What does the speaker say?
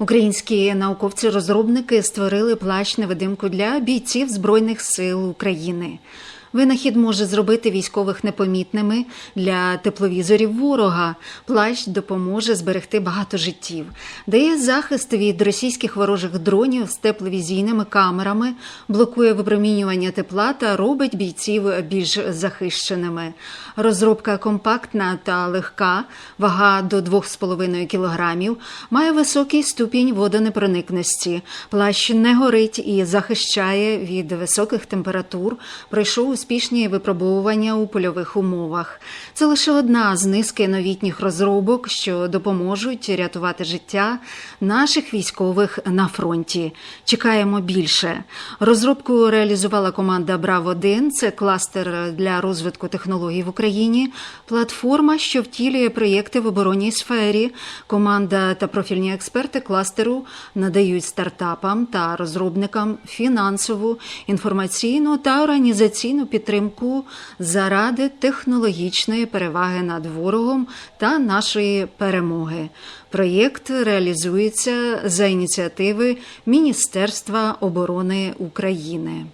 Українські науковці-розробники створили плащ-невидимку для бійців Збройних сил України. Винахід може зробити військових непомітними для тепловізорів ворога. Плащ допоможе зберегти багато життів, дає захист від російських ворожих дронів з тепловізійними камерами, блокує випромінювання тепла та робить бійців більш захищеними. Розробка компактна та легка, вага до 2,5 кг, має високий ступінь водонепроникності. Плащ не горить і захищає від високих температур. Пройшов успішні випробовування у польових умовах. Це лише одна з низки новітніх розробок, що допоможуть рятувати життя наших військових на фронті. Чекаємо більше. Розробку реалізувала команда Брав 1 Це кластер для розвитку технологій в Україні, платформа, що втілює проєкти в оборонній сфері. Команда та профільні експерти кластеру надають стартапам та розробникам фінансову, інформаційну та організаційну підтримку заради технологічної переваги над ворогом та нашої перемоги. Проєкт реалізується за ініціативи Міністерства оборони України.